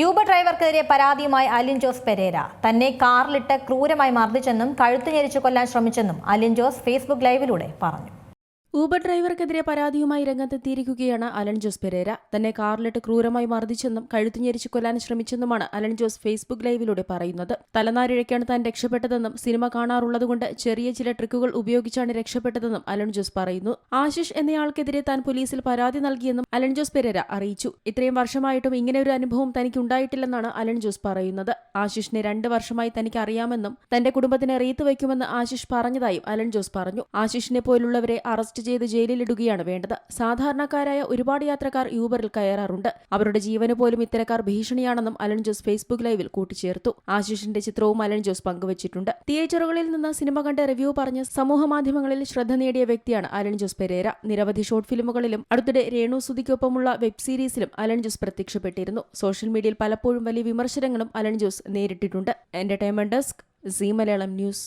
Uber ഡ്രൈവർക്കെതിരെ പരാതിയുമായി Alin Jose Pereira. തന്നെ കാറിലിട്ട് ക്രൂരമായി മർദ്ദിച്ചെന്നും കഴുത്തു ഞെരിച്ചു കൊല്ലാൻ ശ്രമിച്ചെന്നും അലിൻ ജോസ് ഫേസ്ബുക്ക് ലൈവിലൂടെ പറഞ്ഞു. ഊബർ ഡ്രൈവർക്കെതിരെ പരാതിയുമായി രംഗത്തെത്തിയിരിക്കുകയാണ് അലൻ ജോസ് പെരേര. തന്നെ കാറിലിട്ട് ക്രൂരമായി മർദ്ദിച്ചെന്നും കഴുത്തു ഞെരിച്ചു കൊല്ലാൻ ശ്രമിച്ചെന്നുമാണ് അലൻ ജോസ് ഫേസ്ബുക്ക് ലൈവിലൂടെ പറയുന്നത്. തലനാരിഴയ്ക്കാണ് താൻ രക്ഷപ്പെട്ടതെന്നും സിനിമ കാണാറുള്ളതുകൊണ്ട് ചെറിയ ചില ട്രിക്കുകൾ ഉപയോഗിച്ചാണ് രക്ഷപ്പെട്ടതെന്നും അലൻ ജോസ് പറയുന്നു. ആശിഷ് എന്നയാൾക്കെതിരെ താൻ പോലീസിൽ പരാതി നൽകിയെന്നും അലൻ ജോസ് പെരേര അറിയിച്ചു. ഇത്രയും വർഷമായിട്ടും ഇങ്ങനെ ഒരു അനുഭവം തനിക്ക് ഉണ്ടായിട്ടില്ലെന്നാണ് അലൻ ജോസ് പറയുന്നത്. ആശിഷിനെ രണ്ട് വർഷമായി തനിക്ക് അറിയാമെന്നും തന്റെ കുടുംബത്തിനെ റീത്ത് വയ്ക്കുമെന്ന് ആശിഷ് പറഞ്ഞതായും അലൻ ജോസ് പറഞ്ഞു. ആശിഷിനെ പോലുള്ളവരെ അറസ്റ്റ് ചെയ്ത് ജയിലിലിടുകയാണ് വേണ്ടത്. സാധാരണക്കാരായ ഒരുപാട് യാത്രക്കാർ യൂബറിൽ കയറാറുണ്ട്. അവരുടെ ജീവന് പോലും ഇത്തരക്കാർ ഭീഷണിയാണെന്നും അലൻ ജോസ് ഫേസ്ബുക്ക് ലൈവിൽ കൂട്ടിച്ചേർത്തു. ആശിഷിന്റെ ചിത്രവും അലൻ ജോസ് പങ്കുവച്ചിട്ടുണ്ട്. തിയേറ്ററുകളിൽ നിന്ന് സിനിമ കണ്ട് റിവ്യൂ പറഞ്ഞ് സമൂഹ മാധ്യമങ്ങളിൽ ശ്രദ്ധ നേടിയ വ്യക്തിയാണ് അലൻ ജോസ് പെരേര. നിരവധി ഷോർട്ട് ഫിലിമുകളിലും അടുത്തിടെ രേണു സുധിക്കൊപ്പമുള്ള വെബ് സീരീസിലും അലൻ ജോസ് പ്രത്യക്ഷപ്പെട്ടിരുന്നു. സോഷ്യൽ മീഡിയയിൽ പലപ്പോഴും വലിയ വിമർശനങ്ങളും അലൻ ജോസ് നേരിട്ടിട്ടുണ്ട്. Entertainment desk Zee Malayalam news